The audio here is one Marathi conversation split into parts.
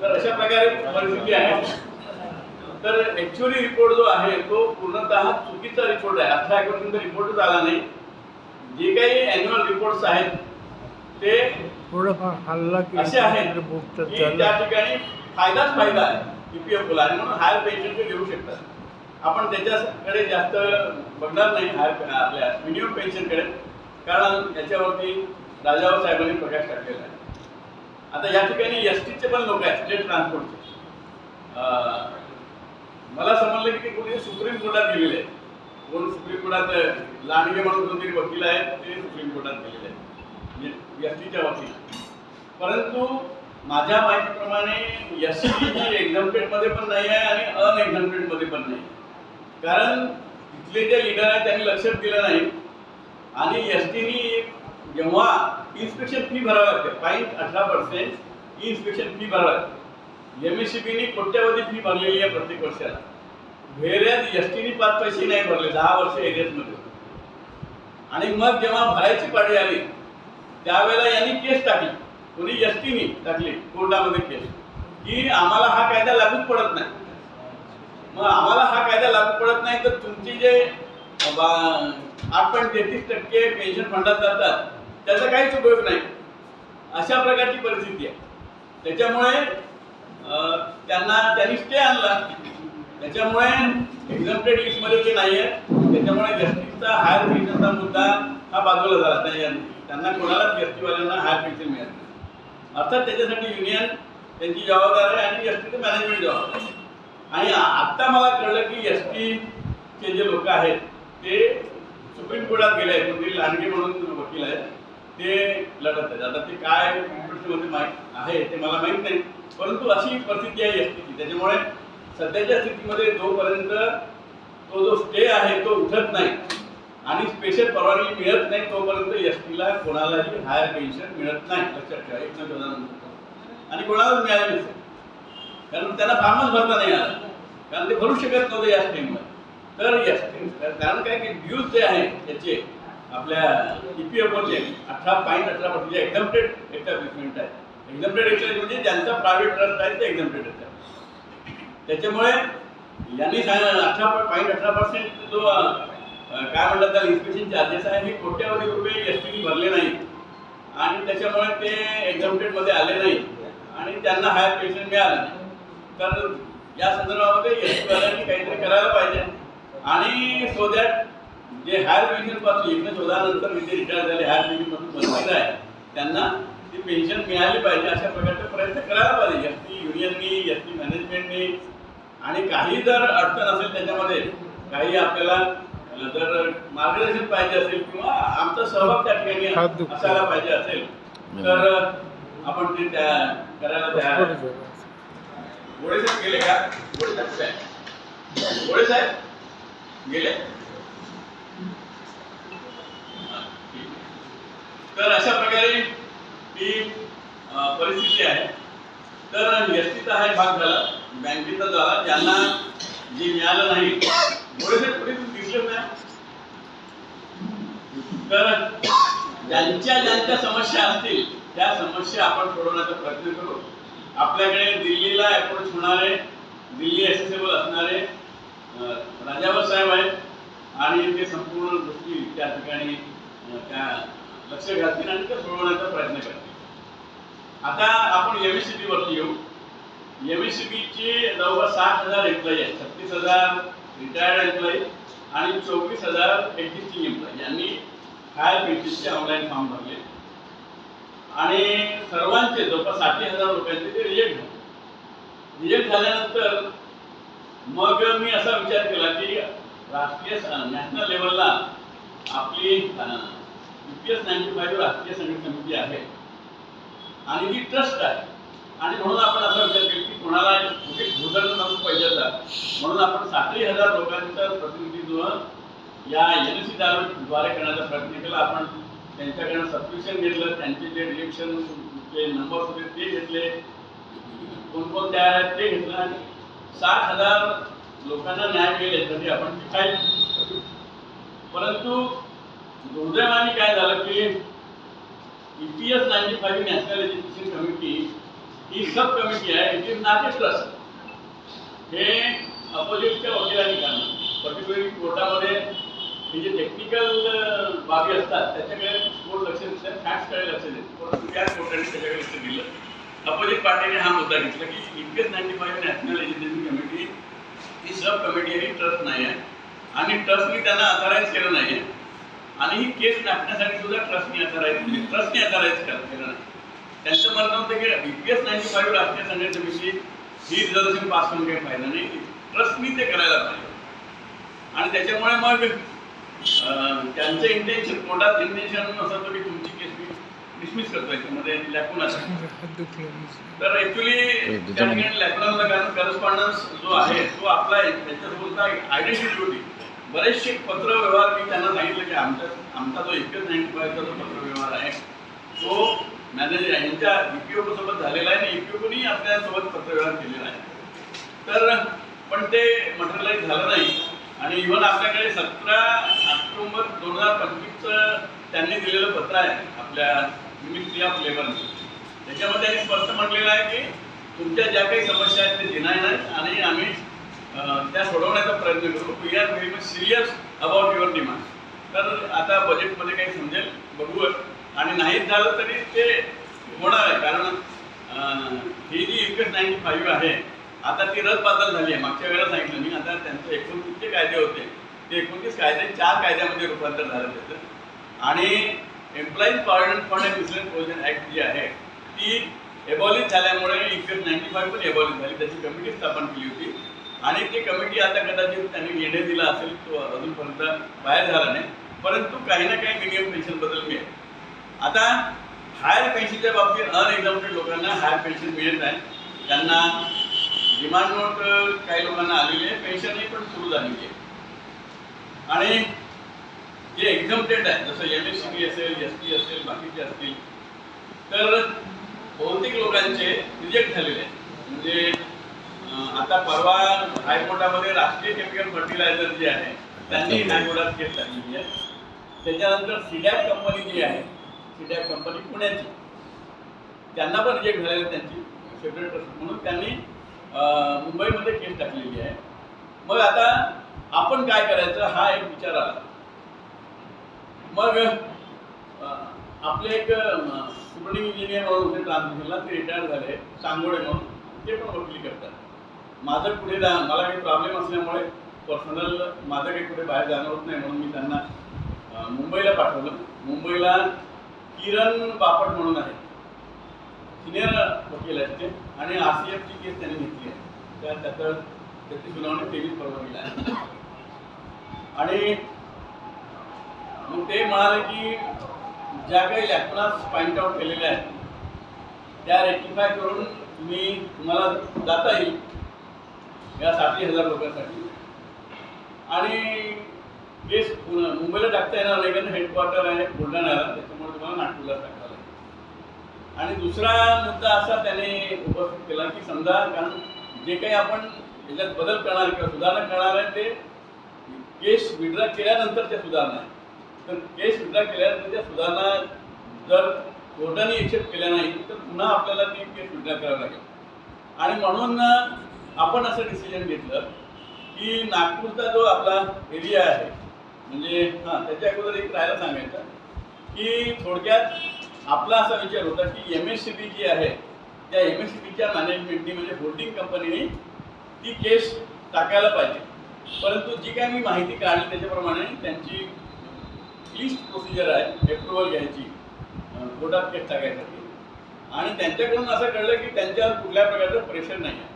तर अशा प्रकारे परिस्थिती आहे. तर ऍक्च्युअली रिपोर्ट जो आहे तो पूर्णतः चुकीचा रिपोर्ट आहे. अठरा एकोणपर्यंत रिपोर्टच आला नाही. जे काही अॅन्युअल रिपोर्ट्स आहेत ते थोडंफार हल्ला की असे आहेत की त्या ठिकाणी फायदाच फायदा आहे. ईपीएफओला आणि म्हणून हायर पेन्शन ते घेऊ शकतात आपण त्याच्याकडे जास्त बघणार नाही हायर आपल्या मिनिमम पेन्शनकडे कारण याच्यावरती राजाराव साहेबांनी प्रकाश टाकलेला आहे. आता या ठिकाणी एस टीचे पण लोक आहेत स्टेट ट्रान्सपोर्टचे. मला समजलं की ते कोणी सुप्रीम कोर्टात गेलेले आहेत. कोण सुप्रीम कोर्टात लांडगे म्हणून कोणतरी वकील आहेत ते सुप्रीम कोर्टात गेलेले आहेत. म्हणजे एस टीच्या वकील. परंतु माझ्या माहितीप्रमाणे एस टी एक्झाम्पेडमध्ये पण नाही आहे आणि अनएक्झाम्पेडमध्ये पण नाही कारण तिथले जे लिडर आहेत त्यांनी लक्षात दिलं नाही. आणि एस टीनी जेव्हा इन्स्पेक्शन फी भरावं लागते पॉईंट अठरा पर्सेंट इन्स्पेक्शन फी भरावी लागते. एम एस सी बीनी कोट्यावधी फी भरलेली आहे प्रत्येक वर्षाला. व्हेऱ्यात एस टीनी पाच पैसे नाही भरले दहा वर्ष एरियसमध्ये आणि मग जेव्हा भरायची पाळी आली त्यावेळेला यांनी केस टाकली. कोणी एस टीनी टाकली कोर्टामध्ये केस की आम्हाला हा कायदा लागूच पडत नाही. मग आम्हाला हा कायदा लागू पडत नाही तर तुमची जे आठ पॉईंट तेहतीस टक्के पेन्शन फंडात जातात. त्याचा काहीच उपयोग नाही. अशा प्रकारची परिस्थिती आहे. त्याच्यामुळे त्यांना त्यांनी स्टे आणला. त्याच्यामुळे एक्झाम्प्टेड लिस्टमध्ये ते नाही आहे त्याच्यामुळे जस्टिसचा हायर पेन्शनचा मुद्दा हा बाजूला झाला. त्या- त्यांना कोणालाच जस्टीवाल्यांना हायर पेन्शन मिळत नाही. अर्थात त्याच्यासाठी युनियन त्यांची जबाबदार आहे आणि एस टीचं मॅनेजमेंट जबाबदार आहे. आणि आत्ता मला कळलं की एस टीचे जे लोक आहेत ते सुप्रीम कोर्टात गेले आहेत. कोणतरी लांडगे म्हणून वकील आहेत ते लढत आहेत. आता ते काय मध्ये माहीत आहे ते मला माहीत नाही. परंतु अशी परिस्थिती आहे एस टीची त्याच्यामुळे सध्याच्या स्थितीमध्ये जोपर्यंत तो जो स्टे आहे तो उठत नाही आणि स्पेशल परवानगी मिळत नाही तोपर्यंत एस टीला कोणालाही हायर पेन्शन मिळत नाही. लक्षात ठेवा. एक नंतर आणि कोणालाच मिळालं नसेल. कारण त्यांना फार्मच भरता नाही आला. कारण ते भरू शकत नव्हते याच टाईमला तर यस कारण काय की ड्यूज जे आहे त्याचे आपल्या ई पी एफचे अठरा पॉईंट अठरा पर्सेंट एक्झाम्प्टेड एस्टॅब्लिशमेंट आहे एक्झाम्प्टेड एस्टॅब्लिशमेंट म्हणजे ज्यांचा प्रायव्हेट ट्रस्ट आहे ते एक्झाम्प्टेड आहे त्याच्यामुळे यांनी सांगितलं अठरा पॉईंट अठरा पर्सेंट जो काय म्हणतात त्याला इन्स्पेक्शन चार्जेस आहे हे कोट्यावधी रुपये एस टीने भरले नाही आणि त्याच्यामुळे ते एक्झाम्प्टेडमध्ये आले नाही आणि त्यांना हायर पेन्शन मिळालं नाही. तर या संदर्भामध्ये एस टीवाल्यांनी काहीतरी करायला पाहिजे. आणि सो दॅट जे हायर पेन्शनपासून एकशे चौदा नंतर जे रिटायर झाले हायर पेन्शनपासून वंचित आहे त्यांना ती पेन्शन मिळाली पाहिजे अशा प्रकारचे प्रयत्न करायला पाहिजे एस टी युनियननी एस टी मॅनेजमेंटनी आणि काही जर अडचण असेल त्याच्यामध्ये काही आपल्याला जर मार्गदर्शन पाहिजे असेल किंवा आमचा सहभाग त्या ठिकाणी. असायला पाहिजे असेल तर आपण ते त्या करायला तयार आहे. गोळे साहेब गेले का गोळे साहेब? गोळे साहेब गेले. तर अशा प्रकारे ही परिस्थिती आहे. तर एसटीचा हा भाग झाला. बँकेचा झाला ज्यांना जे मिळालं नाही गोळे कुठे दिसले नाही तर ज्यांच्या ज्यांच्या समस्या असतील त्या समस्या आपण सोडवण्याचा प्रयत्न करू. आपल्याकडे दिल्लीला अप्रोच होणारे दिल्ली ॲसेसेबल असणारे राजावर साहेब आहेत आणि ते संपूर्ण गोष्टी त्या ठिकाणी त्या लक्ष घालतील आणि त्या सोडवण्याचा प्रयत्न करतील. आता आपण एम सी वरती येऊ. एम सी बीचे जवळपास सात हजार एम्प्लॉई आहेत. छत्तीस हजार रिटायर्ड एम्प्लॉई आणि चोवीस हजार एक्झिस्टिंग एम्प्लॉई यांनी हायर पेन्शनचे ऑनलाईन फॉर्म भरले? आणि सर्वांचे जवळपाससाठी हजार लोकांचे ते रिजेक्ट झाले. रिजेक्ट झाल्यानंतर मग मी असा विचार केला की राष्ट्रीय नॅशनल लेवलला आपली U P S ninety five राष्ट्रीय संगीत समिती आहे. आणि ती ट्रस्ट आहे. आणि म्हणून आपण असा विचार केला की कोणाला कुठे भूदंड नको पैशाचा म्हणून आपण सातही हजार लोकांचं प्रतिनिधित्व या एन एस सी द्वारे करण्याचा प्रयत्न केला. आपण त्यांच्याकडनं सबस्क्रिप्शन घेतलं त्यांचे जे रिलेक्शन ते नंबर होते ते घेतले. कोण आहेत ते घेतलं. आणि सात हजार लोकांना न्याय मिळेल तरी आपण ती परंतु दुर्दैवाने काय झालं की E P S ninety five national education committee ही सब कमिटी आहे it is not a trust हे अपोजिटच्या वकिलांनी काढलं. पर्टिक्युलरली कोर्टामध्ये हे जे टेक्निकल बाबी असतात त्याच्याकडे कोर्ट लक्ष देतात फॅक्ट्सकडे लक्ष देते परंतु त्याच कोर्टाने त्याच्याकडे लक्ष दिलं. अपोजिट पार्टीने हा मुद्दा घेतला की E ninety five national education committee ही सब कमिटी आहे ट्रस्ट नाही आहे. आणि ट्रस्टनी त्यांना अथॉराईज केलं नाही आहे. आणि ही केस टाकण्यासाठी सुद्धा ट्रस्टनी अथॉराईज ट्रस्टनी अथॉराईज केलं नाही. त्यांचं म्हणणं होतं की बी नाईन्टी फाईव्ह राष्ट्रीय संघटना समिती ही रिझर्वेशन पास करून काही फायदा नाही. ट्रस्टनी ते करायला पाहिजे. आणि त्याच्यामुळे मग अं, त्यांचं इंटेन्शन कोर्टात इंटेन्शन असं होतं की तुमची केस डिसमिस करतो याच्यामध्ये लॅकून असं तर ऍक्च्युली त्या ठिकाणी लॅकूनला कारण करस्पॉन्डन्स जो आहे तो आपला त्याच्यासोबतचा आयडेंटिटी होती. बरेचसे पत्र व्यवहार मी त्यांना सांगितलं की आमच्या आमचा जो एकच नाईन्टी फायचा जो पत्र व्यवहार आहे. तो मॅनेजर यांच्या EPO सोबत झालेला आहे आणि EPO आपल्यासोबत पत्र व्यवहार केलेला आहे. तर पण ते मटेरियलाइज झालं नाही. आणि इव्हन आपल्याकडे सतरा ऑक्टोबर दोन हजार पंचवीसचं त्यांनी दिलेलं पत्र आहे आपल्या मिमिक्री ऑफ लेबर त्याच्यामध्ये आम्ही स्पष्ट म्हटलेलं आहे की तुमच्या ज्या काही समस्या आहेत ते डिनाय आहेत आणि आम्ही त्या सोडवण्याचा प्रयत्न करू. We are very much serious about your demand तर आता बजेटमध्ये काही समजेल बघू आणि नाहीच झालं तरी ते होणार आहे. कारण ही जी एकच नाईन्टी फाईव्ह आहे आता ती रद्दबातल झाली आहे. मागच्या वेळेला सांगितलं मी. आता त्यांचे एकोणतीसचे कायदे होते ते एकोणतीस कायदे चार कायद्यामध्ये रूपांतर झालं त्याचं आणि employees provident fund and miscellaneous provision act जी आहे ती एबॉलिश झाल्यामुळे एकवीस नाईन्टी फाईव्ह पण एबॉलिश झाली. त्याची कमिटी स्थापन केली होती. आणि ती कमिटी आता कदाचित त्यांनी निर्णय दिला असेल तो अजूनपर्यंत बाहेर झाला नाही. परंतु काही ना काही मिनिमम पेन्शन बदल मिळेल. आता हायर पेन्शनच्या बाबतीत अनएक्झाम्प्टेड लोकांना हायर पेन्शन मिळत आहे त्यांना डिमांड नोट काही लोकांना आलेली आहे पेन्शनही पण सुरू झालेली आहे. आणि जे एक्झाम्प्टेड आहे जसं एम एस सी बी असेल एस टी असेल बाकीचे असतील तर बहुतेक लोकांचे रिजेक्ट झालेले आहे म्हणजे आता परवा हायकोर्टामध्ये राष्ट्रीय केमिकल फर्टिलायझर जे आहे त्यांनी हायकोर्टात केस टाकलेली आहे. त्याच्यानंतर सिडॅक कंपनी जी आहे सिडॅक कंपनी पुण्याची त्यांना पण रिजेक्ट झालेली आहे त्यांची सेपरेट म्हणून त्यांनी मुंबईमध्ये केस टाकलेली आहे. मग आता आपण काय करायचं हा एक विचार आला. मग आपले एक सुप्रिंग इंजिनियर म्हणून होते ट्रान्समिशनला ते रिटायर झाले सांगोडे म्हणून. ते पण वकिली करतात. माझं पुढे जा मला काही प्रॉब्लेम असल्यामुळे पर्सनल माझं काही कुठे बाहेर जाणं होत नाही म्हणून मी त्यांना मुंबईला पाठवलं. मुंबईला किरण बापट म्हणून आहे. सिनियर वकील आहेत ते. आणि आर सी एफची केस त्यांनी घेतली आहे. त्या त्याचं त्याची सुनावणी तेवीस फरवरीला आहे. आणि मग ते म्हणाले की ज्या काही लॅपटॉप्स पॉईंट आउट केलेल्या आहेत त्या रेक्टिफाय करून तुम्ही तुम्हाला जाता येईल या साठी हजार लोकांसाठी आणि केस पुन्हा- मुंबईला टाकता येणार नाही कारण हेडक्वार्टर आहे बुलढाण्याला त्याच्यामुळे तुम्हाला नागपूरला टाकावं लागेल. आणि दुसरा मुद्दा असा त्याने उपस्थित केला की समजा कारण जे काही आपण याच्यात बदल करणार किंवा सुधारणा करणार आहे ते केस विड्रा केल्यानंतरच्या सुधारणा आहे. तर केस सुद्धा केल्यानंतर त्या म्हणजे सुधारणा जर कोर्टाने एक्सेप्ट केल्या नाही तर पुन्हा आपल्याला ती केस विड्रा करावी लागेल. आणि म्हणून आपण असं डिसिजन घेतलं की नागपूरचा जो आपला एरिया आहे म्हणजे हां त्याच्या अगोदर एक राहायला सांगायचं की थोडक्यात आपला असा विचार होता की एम एस सी बी जी आहे त्या एम एस सी बीच्या मॅनेजमेंटनी म्हणजे होल्डिंग कंपनीने ती केस टाकायला पाहिजे. परंतु जी काय मी माहिती काढली त्याच्याप्रमाणे त्यांची लिस्ट प्रोसिजर आहे अप्रुव्हल घ्यायची. कोर्टात केस टाकायसाठी. आणि त्यांच्याकडून असं कळलं की त्यांच्यावर कुठल्या प्रकारचं प्रेशर नाही आहे.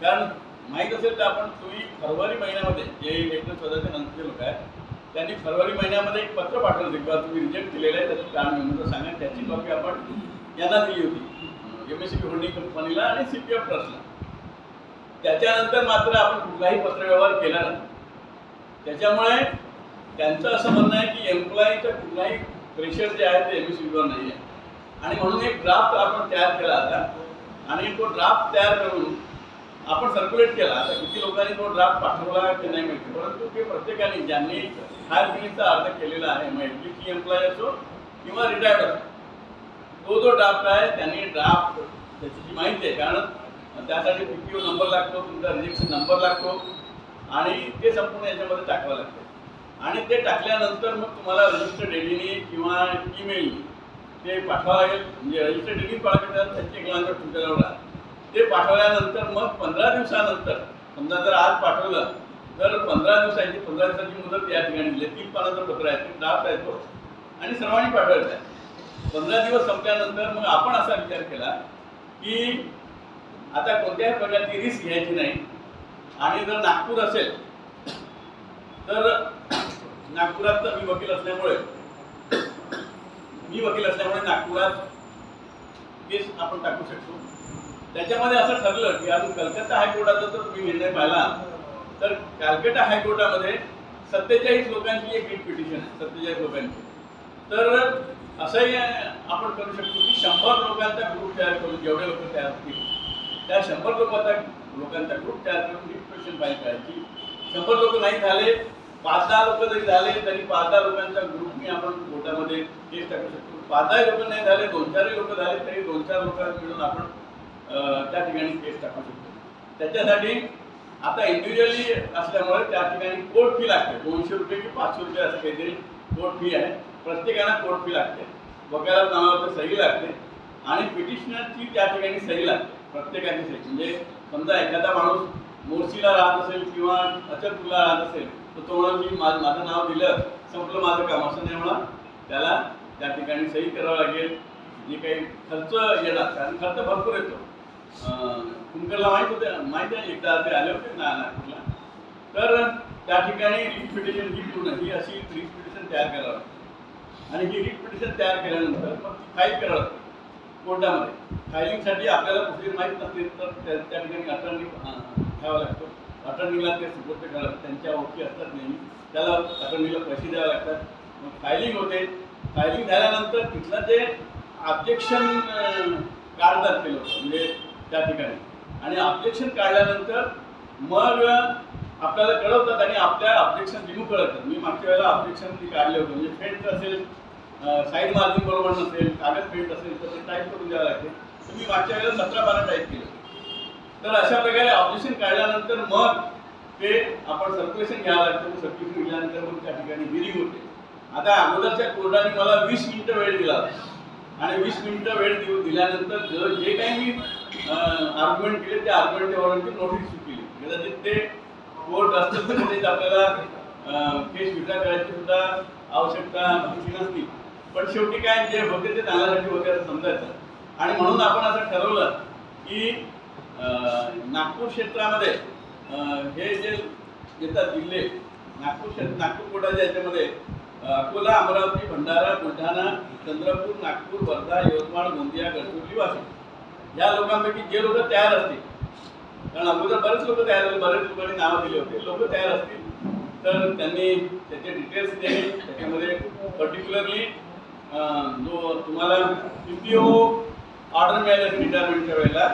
कारण माहीत असेल तर आपण तुम्ही फरवरी महिन्यामध्ये जे एकनाथ स्वतःच्या नंतरचे लोक आहेत त्यांनी फरवरी महिन्यामध्ये एक पत्र पाठवलं होतं किंवा तुम्ही रिजेक्ट केलेलं आहे त्याचं कारण म्हणून सांगा. त्याची कॉपी आपण यांना दिली होती. M S C B holding कंपनीला आणि सी पी एफ ट्रस्टला त्याच्यानंतर मात्र आपण कुठलाही पत्रव्यवहार केला नाही. त्याच्यामुळे त्यांचं असं म्हणणं आहे की एम्प्लॉईचं कुठलाही प्रेशर जे आहे ते एम एस सी नाही आहे आणि म्हणून एक ड्राफ्ट आपण तयार केला आता. आणि तो ड्राफ्ट तयार करून आपण सर्क्युलेट केला. आता किती लोकांनी तो ड्राफ्ट पाठवला की नाही माहिती. परंतु ते प्रत्येकाने ज्यांनी हायर बिलिंगचा अर्ज केलेला आहे मग एम एम्प्लॉई असो किंवा रिटायर्ड असो तो जो ड्राफ्ट आहे त्यांनी ड्राफ्ट त्याची जी माहिती आहे. कारण त्यासाठी पी पी ओ नंबर लागतो तुमचा रिजेक्शन नंबर लागतो. आणि ते संपूर्ण याच्यामध्ये टाकावं लागतं. आणि ते टाकल्यानंतर मग तुम्हाला रजिस्टर डेलीने किंवा ईमेलनी ते पाठवावं लागेल. म्हणजे रजिस्टर डेली पाठवतात त्यांचे क्लांत तुमच्याजवळ राहते. ते पाठवल्यानंतर मग पंधरा दिवसानंतर समजा जर आज पाठवलं तर पंधरा दिवसाची पंधरा दिवसाची मुदत या ठिकाणी दिली. तीन पानाचं पत्र आहे ते ड्राफ्ट आहे तो. आणि सर्वांनी पाठवायचं आहे. पंधरा दिवस संपल्यानंतर मग आपण असा विचार केला की आता कोणत्याही प्रकारची रिस्क घ्यायची नाही. आणि जर नागपूर असेल तर नागपुरात तर मी वकील असल्यामुळे मी वकील असल्यामुळे नागपुरात केस आपण टाकू शकतो. त्याच्यामध्ये असं ठरलं की अजून कलकत्ता हायकोर्टाचा जर तुम्ही निर्णय पाहिला तर कॅलकटा हायकोर्टामध्ये सत्तेचाळीस लोकांची एक रीट पिटिशन आहे सत्तेचाळीस लोकांची. तर असंही आपण करू शकतो की शंभर लोकांचा ग्रुप तयार करून जेवढे लोक तयार होतील त्या शंभर लोकांचा लोकांचा ग्रुप तयार करून रीट पिटिशन फाईल करायची शंभर लोक नाही झाले पाच दहा लोक जरी झाले तरी पाच दहा लोकांच्या ग्रुपने आपण कोर्टामध्ये केस टाकू शकतो. पाच दहा लोक नाही झाले दोन चारही लोक झाले तरी दोन चार लोक मिळून आपण त्या ठिकाणी केस टाकू शकतो. त्याच्यासाठी आता इंडिव्हिज्युअली असल्यामुळे त्या ठिकाणी कोर्ट फी लागते. दोनशे रुपये की पाचशे रुपये असं काहीतरी कोर्ट फी आहे. प्रत्येकाला कोर्ट फी लागते. वकिलात नावावर सही लागते. आणि पिटिशनरची त्या ठिकाणी सही लागते. प्रत्येकाची सही. म्हणजे समजा एखादा माणूस मोर्शीला राहत असेल किंवा अचलपूरला राहत असेल तर तो म्हणा मी माझं माझं नाव दिलं संपलं माझं काम. असं नाही म्हणा. त्याला त्या ठिकाणी सही करावं लागेल. जे काही खर्च येणार कारण खर्च भरपूर येतो. कुंकरला माहीत होते माहिती आहे एकदा ते आले होते ना नागपूरला तर त्या ठिकाणी रिट ही पूर्ण ही अशी रिट तयार करावं लागते. आणि ही रिट तयार केल्यानंतर मग ती फाईल करावं लागते. कोर्टामध्ये. फायलिंगसाठी आपल्याला कुठली माहीत नसते तर त्या त्या ठिकाणी अटर्नी घ्यावा लागतो. अटर्नीला ते सुपूर्द करावं लागतं त्यांच्या ओळखी असतात नेहमी. त्याला अटर्नीला पैसे द्यावे लागतात. मग फायलिंग होते. फायलिंग झाल्यानंतर तिथलं जे ऑब्जेक्शन काढतात ते लोक म्हणजे त्या ठिकाणी. आणि ऑब्जेक्शन काढल्यानंतर मग आपल्याला कळवतात आणि आपल्या ऑब्जेक्शन रिमूव्ह करतात. मी मागच्या वेळेला ऑब्जेक्शन काढले होते. म्हणजे फेंट असेल साईड मार्जिन बरोबर नसेल कागद फेंट असेल तर ते टाईप करून द्यावं लागते. तर मी मागच्या वेळेला सतरा बारा टाईप केलं तर अशा प्रकारे ऑब्जेक्शन काढल्यानंतर मग ते आपण सर्क्युलेशन घ्यावं लागतं सर्क्युलेशन घेतल्यानंतर मग त्या ठिकाणी हिरिंग होते. आता अगोदरच्या कोर्टाने मला वीस मिनिटं वेळ दिला आणि वीस मिनिटं वेळ देऊ दिल्यानंतर जे काही मी आर्ग्युमेंट केले त्या आर्ग्युमेंटवरती नोटीस केली. कदाचित ते कोर्ट असतं तर कदाचित आपल्याला केस विचार करायची सुद्धा आवश्यकता नसती. पण शेवटी काय जे होते ते चांगल्यासाठी होते असं समजायचं. आणि म्हणून आपण असं ठरवलं की नागपूर क्षेत्रामध्ये हे जे येतात जिल्हे नागपूर क्षेत्र नागपूर कोटाच्या याच्यामध्ये अकोला अमरावती भंडारा बुलढाणा चंद्रपूर नागपूर वर्धा यवतमाळ गोंदिया गडचिरोली वाशिम. या लोकांपैकी जे लोक तयार असतील कारण अगोदर बरेच लोक तयार झाले बरेच लोकांनी नावं दिली होती. लोक तयार असतील तर त्यांनी त्याचे डिटेल्स दिले त्याच्यामध्ये पर्टिक्युलरली जो तुम्हाला पी पी ओ ऑर्डर मिळाली रिटायरमेंटच्या वेळेला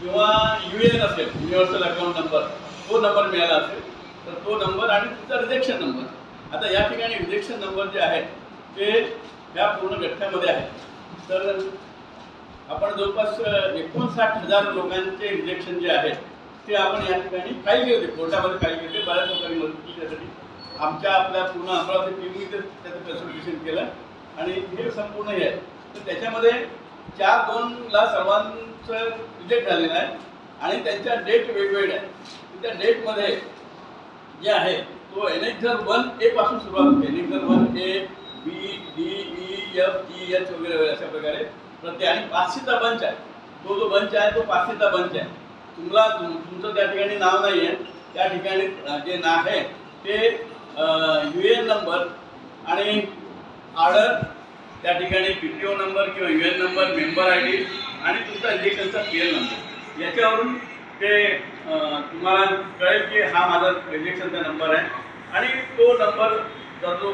किंवा यू एन असेल युनिव्हर्सल अकाउंट नंबर तो नंबर मिळाला असेल तर तो नंबर आणि तुमचा रिजेक्शन नंबर आता या ठिकाणी रिजेक्शन नंबर जे आहेत ते या पूर्ण गठ्ठ्यामध्ये आहेत. तर आपण जवळपास एकोणसाठ हजार लोकांचे रिजेक्शन जे आहेत ते आपण या ठिकाणी काही गेले होते कोर्टामध्ये काही गेले बऱ्याच लोकांनी मदत केली त्यासाठी. आमच्या आपल्या पूर्ण अमरावती टीमनी ते त्याचं कन्सल्टेशन केलं. आणि हे संपूर्ण हे आहे. तर त्याच्यामध्ये चार दोनला सर्वांना रिजेक्ट झालेलं आहे. आणि त्यांच्या डेट वेगवेगळ्या आहेत. त्या डेटमध्ये जे आहे तो एन एनेक्झर वन ए पासून सुरुवात होते. N annexure one A B D E F G H वगैरे वगैरे अशा प्रकारे प्रत्येक आणि पाचशेचा बंच आहे. तो जो बंच आहे तो पाचशेचा बंच आहे. तुम्हाला तुम- तुमचं त्या ठिकाणी नाव नाही आहे त्या ठिकाणी जे नाव आहे ते यू एन नंबर आणि ऑर्डर त्या ठिकाणी पी टी ओ नंबर किंवा U N number member I D आणि तुमचा इलेक्शनचा पी एल नंबर याच्यावरून ते तुम्हाला कळेल की हा माझा रिजेक्शनचा नंबर आहे. आणि तो नंबर जर जो